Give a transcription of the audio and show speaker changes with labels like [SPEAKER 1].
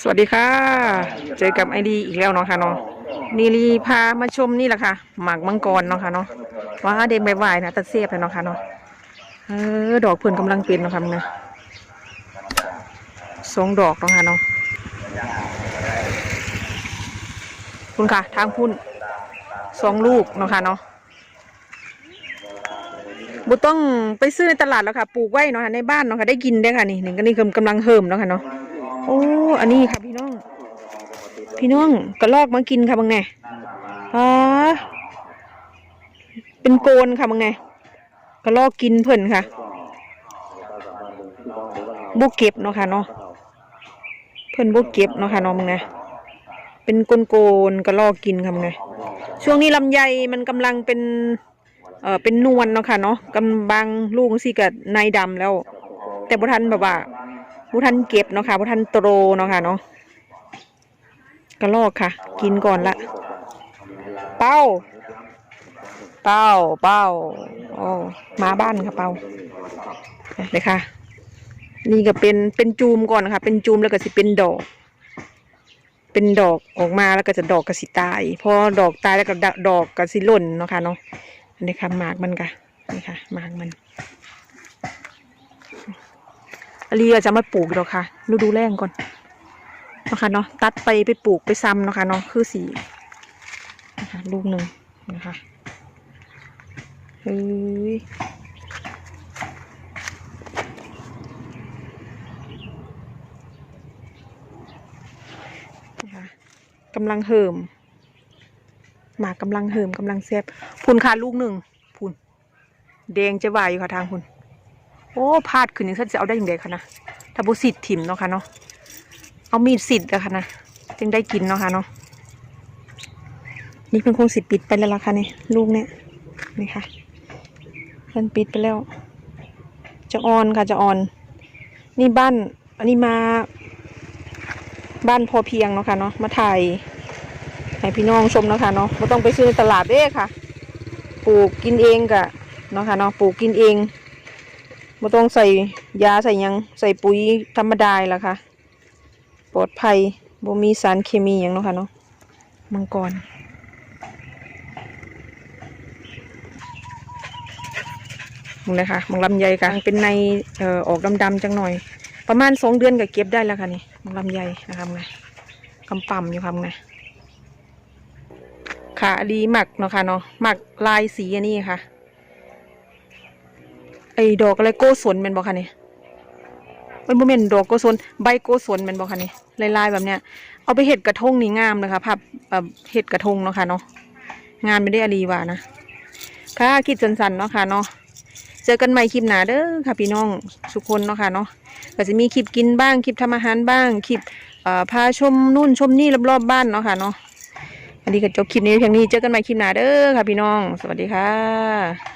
[SPEAKER 1] สวัสดีค่ะ เจอกับไอดีอีกแล้วเนาะค่ะเนาะนีรีพามาชมนี่แหละค่ะ หมากมังกรเนาะค่ะเนาะว้าเด็กใบวายนะตัดเสียบเลยเนาะค่ะเนาะเออดอกเพื่อนกำลังเป็นเนาะค่ะมึงนะสองดอกเนาะค่ะเนาะคุณค่ะ ทางพุ่นสองลูกเนาะค่ะเนาะบุต้องไปซื้อในตลาดแล้วค่ะ ปลูกไว้เนาะค่ะในบ้านเนาะค่ะได้กินได้อค่ะนี่หนึ่งก็นี่กำลังเฮิมเนาะค่ะเนาะ โอ้ อันนี้ค่ะพี่น้อง พี่น้องกระลอกมากินค่ะบางแน่อ๋อเป็นโกนค่ะบางแน่กระลอกกินเพิ่นค่ะบุกเก็บเนาะค่ะเนาะเพิ่นบุกเก็บเนาะค่ะเนาะบางน่เป็นโกนโกนกระลอกกินค่ะบางแน่ช่วงนี้ลำไยมันกำลังเป็น เอ่อเป็นนวลเนาะค่ะเนาะกำบังลูกสิกับนายดำแล้ว แต่บุทันแบบว่า ผู้ทันเก็บเนาะค่ะผู้ทันโตรเนาะค่ะเนาะกระลอกค่ะ กินก่อนละเป้า เป้าเป้าโอ้มาบ้านค่ะเป้าเลยค่ะ นี่ก็เป็นเป็นจูมก่อนนะคะเป็นจูมแล้วก็สิเป็นดอก เป็นดอกออกมาแล้วก็จะดอกกระสิตายพอดอกตายแล้วก็ดอกกระสิหล่นเนาะค่ะเนาะอันนี้ค่ะหมากมันค่ะนี่ค่ะหมากมัน ลีก็จะมาปลูกดอกค่ะฤดูแล้งก่อนนะคะเนาะตัดไปไปปลูกไปซ้ำนะคะเนาะคือสีนะคะลูกหนึ่งนะคะเฮ้ยนะคะกำลังเหิมหมากกำลังเหิมกำลังแซ่บพุนค่ะลูกหนึ่งพุนแดงจะวายอยู่ค่ะทางพุน โอ้พาดขึ้นอย่างฉันจะเอาได้อย่างไรคะนะถ้าบุสิทธิ์ถิ่มเนาะค่ะเนาะเอามีดสิทธิ์อะค่ะนะจึงได้กินเนาะค่ะเนาะนี่เพิ่นคงสิปิดไปแล้วล่ะค่ะนี่ลูกเนี่ยนี่ค่ะเพิ่นปิดไปแล้ว จะออนค่ะจะออน นี่บ้าน อันนี้มา บ้านพอเพียงเนาะค่ะเนาะมาถ่ายให้พี่น้องชมเนาะค่ะเนาะไม่ต้องไปซื้อในตลาดเด้ค่ะ ปลูกกินเองกะเนาะค่ะเนาะปลูกกินเอง ไม่ต้องใส่ยาใส่ยังใส่ปุ๋ยธรรมดาละค่ะ ปลอดภัยบ่มีสารเคมีหยังเนาะค่ะเนาะมังกรมึงเลยค่ะมังลำไยค่ะเป็นในเอ่อออกดำๆจังหน่อย ประมาณสองเดือนก็เก็บได้แล้วค่ะนี่มังลำไยนะคะมึงไงกำปั่มอยู่ค่ะมึงไงค่ะดีหมักเนาะค่ะเนาะหมักลายสีอันนี้ค่ะ ไอ้ดอกอะไรโกศลแมันบอกค่ะนี่เป็นโมเมนดอกโกศลใบโกศลแมันบอกค่ะนี่ลายๆแบบเนี้ย เอาไปเห็ดกระทงนี่งามเลยค่ะภาพแบบเห็ดกระทงเนาะค่ะเนาะงานไม่ได้อรีว่านะค่ะคลิดสันๆเนาะค่ะเนาะเจอกันใหม่คลิปหนาเด้อค่ะพี่น้องทุกคนเนาะค่ะเนาะก็จะมีคลิปกินบ้างคลิปทำอาหารบ้างคลิปพาชมนู่นชมนี่รอบๆบ้านเนาะค่ะเนาะอันนี้ก็จบคลิปนี้เพียงนี้เจอกันใหม่คลิปหนาเด้อค่ะพี่น้อง สวัสดีค่ะ